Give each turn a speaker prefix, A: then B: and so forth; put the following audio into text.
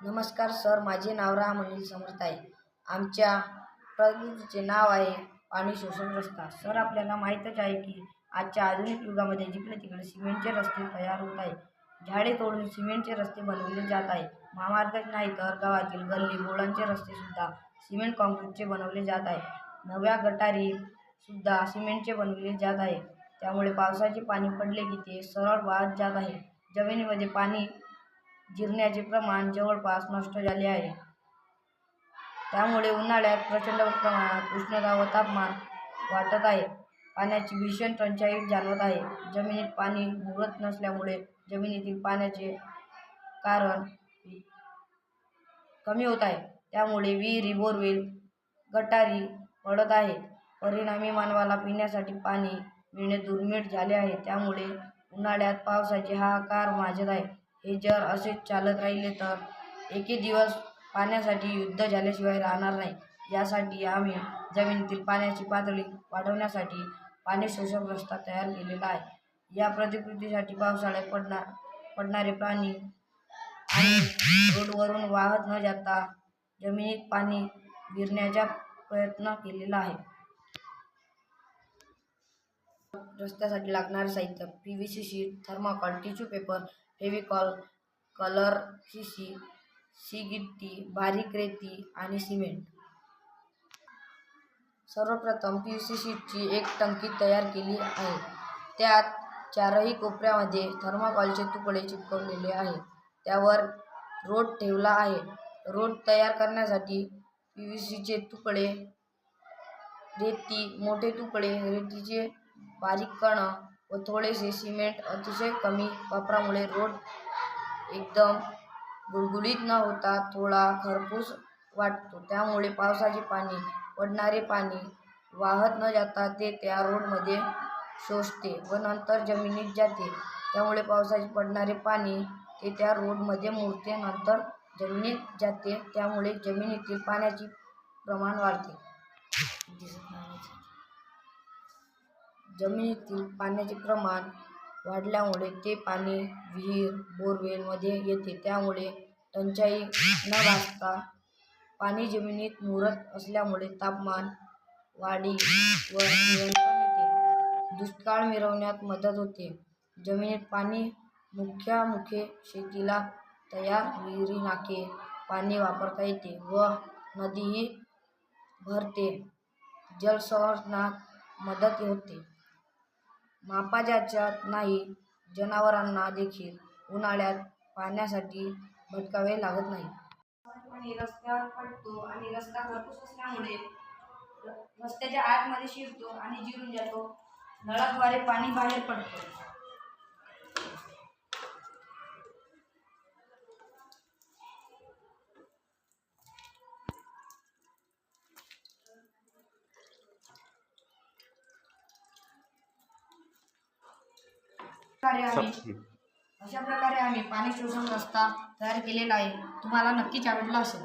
A: नमस्कार सर माझे नाव राम अनिल समर्थ आहे. आमच्या प्रगतीचे नाव आहे पाणी शोषण रस्ता. सर आपल्याला माहीतच आहे की आजच्या आधुनिक युगामध्ये जिकडे तिकडे सिमेंटचे रस्ते तयार होत आहे झाडे तोडून सिमेंटचे रस्ते बनवले जात आहे महामार्गच नाही तर गावातील गल्ली बोळांचे रस्तेसुद्धा सिमेंट काँक्रीटचे बनवले जात आहे नव्या गटारी सुद्धा सिमेंटचे बनवले जात आहे त्यामुळे पावसाचे पाणी पडले की ते सरळ वाहत जात आहे. जमिनीमध्ये पाणी जिरण्याचे प्रमाण जवळपास नष्ट झाले आहे. त्यामुळे उन्हाळ्यात प्रचंड प्रमाणात उष्णता व तापमान वाढत आहे. पाण्याची भीषण टंचाई जाणवत आहे. जमिनीत पाणी मुरत नसल्यामुळे जमिनीतील पाण्याचे कारण कमी होत आहे. त्यामुळे विहिरी बोरवेल गटारी पडत आहे परिणामी मानवाला पिण्यासाठी पाणी मिळणे दुर्मिळ झाले आहे. त्यामुळे उन्हाळ्यात पावसाचे हाहाकार माजत आहे. हे जर असेच चालत राहिले तर एके दिवस पाण्यासाठी युद्ध झाल्याशिवाय राहणार नाही. यासाठी आम्ही जमिनीतील पाण्याची पातळी वाढवण्यासाठी पाणी शोषक रस्ता तयार केलेला आहे. या प्रतिकृतीसाठी पावसाळ्यात पडणार पडणारे पाणी आणि रोडवरून वाहत न जाता जमिनीत पाणी गिरण्याचा प्रयत्न केलेला आहे. रस्त्यासाठी लागणारे साहित्य P V C sheet thermocol tissue paper Fevicol colour शिशी शिगिट्टी बारीक रेती आणि सिमेंट. सर्वप्रथम पी यू सी शीटची एक टंकी तयार केली आहे. त्यात चारही कोपऱ्यामध्ये थर्माकॉलचे तुकडे चिपकवलेले आहेत. त्यावर रोड ठेवला आहे. रोड तयार करण्यासाठी पी व्ही सीचे तुकडे रेती मोठे तुकडे रेतीचे बारीक कण व थोडेसे सिमेंट अतिशय कमी वापरामुळे रोड एकदम गुळगुळीत न होता थोडा खरपूस वाटतो. त्यामुळे पावसाचे पाणी पडणारे पाणी वाहत न जाता ते त्या रोडमध्ये शोषते व नंतर जमिनीत जाते. त्यामुळे पावसाचे पडणारे पाणी ते त्या रोडमध्ये मुरते नंतर जमिनीत जाते. त्यामुळे जमिनीतील पाण्याचे प्रमाण वाढते. जमिनीतील पाण्याचे प्रमाण वाढल्यामुळे ते पाणी विहीर बोरवेलमध्ये येते. त्यामुळे टंचाई न भासता पाणी जमिनीत मुरत असल्यामुळे तापमान वाढी व नियंत्रण येते. दुष्काळ मिरवण्यात मदत होते. जमिनीत पाणी मुख्यामुखे शेतीला तयार विहिरी नाके पाणी वापरता येते व नदीही भरते. जलसंवर्धनात मदत होते. मापाच्या नाही जनावरांना देखील उन्हाळ्यात पाण्यासाठी भटकावे लागत नाही.
B: रस्त्यावर पडतो आणि रस्ता खरपूस असल्यामुळे रस्त्याच्या आतमध्ये शिरतो आणि जिरून जातो. नळाद्वारे पाणी बाहेर पडतो. प्रकारे आम्ही अशा प्रकारे आम्ही पाणी शोषण रस्ता तयार केलेला आहे. तुम्हाला नक्कीच आवडला असेल.